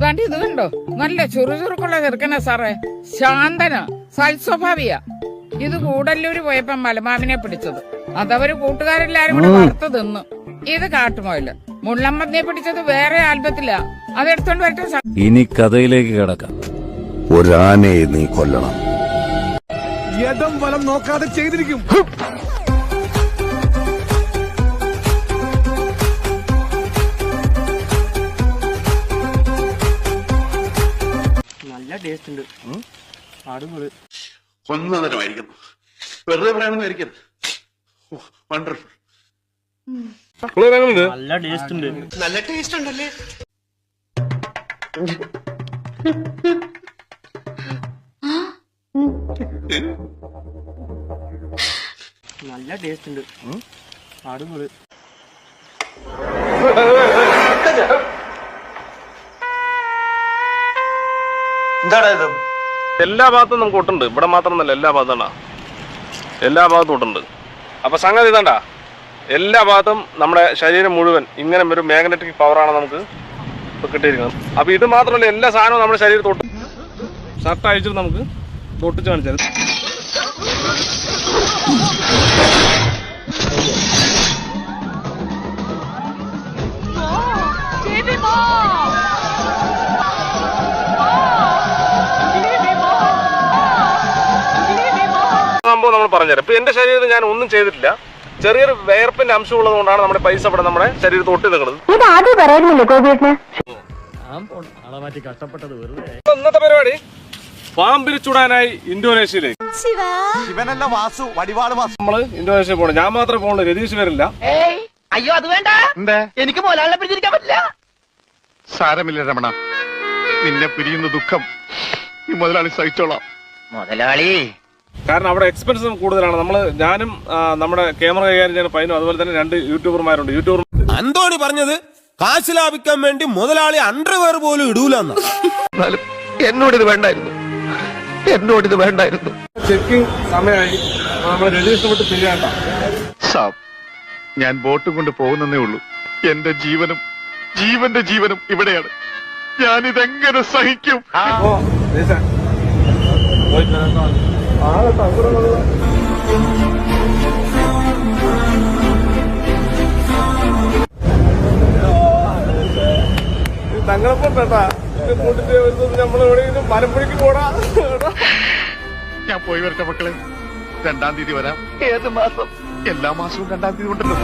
ഇതാണ്ട് ഇത് കണ്ടോ? നല്ല ചുറുചുറുക്കുള്ള ചെറുക്കന സാറേ. ശാന്തന സൽസ്വഭാവിയ. ഇത് കൂടല്ലൂര് പോയപ്പോ മലമാവിനെ പിടിച്ചത്. അതവര് കൂട്ടുകാരെല്ലാരും കൂടെ വറുത്ത് തിന്നു. ഇത് കാട്ടുമോയിൽ. മുള്ളമ്മതിനെ പിടിച്ചത് വേറെ ആൽബത്തിലാ. അതെടുത്തോണ്ട് വരട്ടെ ഇനി കഥയിലേക്ക് കിടക്കാം. ഒരാനയെ നീ കൊല്ലണം. യഥം വലം നോക്കാതെ ചെയ്തിരിക്കും. ടേസ്റ്റ് ഉണ്ട് അടിപൊളി ഒന്നതരമായിരിക്കുന്നു വെറുതെ പറയാനൊന്നും ആയിരിക്കരുത് വണ്ടർഫുൾ നല്ല ടേസ്റ്റ് ഉണ്ട് നല്ല ടേസ്റ്റ് ഉണ്ടല്ലേ നല്ല ടേസ്റ്റ് ഉണ്ട് അടിപൊളി എല്ലാ ഭാഗത്തും നമുക്ക് ഒട്ടുണ്ട് ഇവിടെ മാത്രമൊന്നല്ല എല്ലാ ഭാഗത്താണ് എല്ലാ ഭാഗത്തും ഒട്ടുണ്ട് അപ്പൊ സംഗതി ഇതണ്ട. എല്ലാ ഭാഗത്തും നമ്മുടെ ശരീരം മുഴുവൻ ഇങ്ങനെ ഒരു മാഗ്നറ്റിക് പവറാണ് നമുക്ക് കിട്ടിയിരിക്കുന്നത്. അപ്പൊ ഇത് മാത്രമല്ല എല്ലാ സാധനവും നമ്മുടെ ശരീരത്തിൽ തൊട്ട് ഷർട്ട് അഴിച്ചിട്ട് നമുക്ക് തൊട്ടിച്ച് കാണിച്ചത് സംഭവം നമ്മൾ പറഞ്ഞുതരാം. ഇപ്പൊ എന്റെ ശരീരത്തിൽ ഞാൻ ഒന്നും ചെയ്തിട്ടില്ല. ചെറിയൊരു വേർപ്പിന്റെ അംശം ഉള്ളതുകൊണ്ടാണ് നമ്മുടെ പൈസ ഇവിടെ നമ്മുടെ ശരീരത്തിൽ ഒട്ടി നിൽക്കുന്നത്. ഇന്നത്തെ പരിപാടി? പാമ്പിൽ ചുടാനായി ഇന്തോനേഷ്യയിലേക്ക്. ശിവനല്ല വാസു വടിവാൾ വാസു. നമ്മൾ ഇന്തോനേഷ്യ പോകണം ഞാൻ മാത്രമേ പോകുള്ളൂ രതീഷ് വരില്ല. അയ്യോ അത് വേണ്ട. എനിക്ക് മോലാളിനെ പിടിച്ചിരിക്കാൻ പറ്റില്ല. സാരമില്ല രമണ. നിന്നെ പിരിയുന്ന ദുഃഖം ഈ മുതലാളി സഹിച്ചോളാം. മുതലാളി കാരണം അവിടെ എക്സ്പെൻസും കൂടുതലാണ്. നമ്മൾ ഞാനും നമ്മുടെ ക്യാമറ കൈകാര്യം ചെയ്യുന്ന പൈനും അതുപോലെ തന്നെ രണ്ട് യൂട്യൂബർമാരുണ്ട് യൂട്യൂബർ അന്തോണി പറഞ്ഞത് കാശ് ലാഭിക്കാൻ വേണ്ടി മുതലാളി അണ്ടർവെയർ പോലും എന്നോട് ഇത് വേണ്ടായിരുന്നു. എന്നോട് ഇത് വേണ്ടായിരുന്നു. ചെക്കിംഗ് സമയമായി. നമ്മൾ സാബ് ഞാൻ ബോട്ടും കൊണ്ട് പോകുന്നേ ഉള്ളൂ. എന്റെ ജീവനും ജീവന്റെ ജീവനും ഇവിടെയാണ്. ഞാൻ ഞാനിതെങ്ങനെ സഹിക്കും? മലമ്പുഴയ്ക്ക് പോടാ ഞാൻ പോയി വരട്ടെ മക്കളെ. രണ്ടാം തീയതി വരാം. ഏത് മാസം? എല്ലാ മാസവും രണ്ടാം തീയതി ഉണ്ടല്ലോ.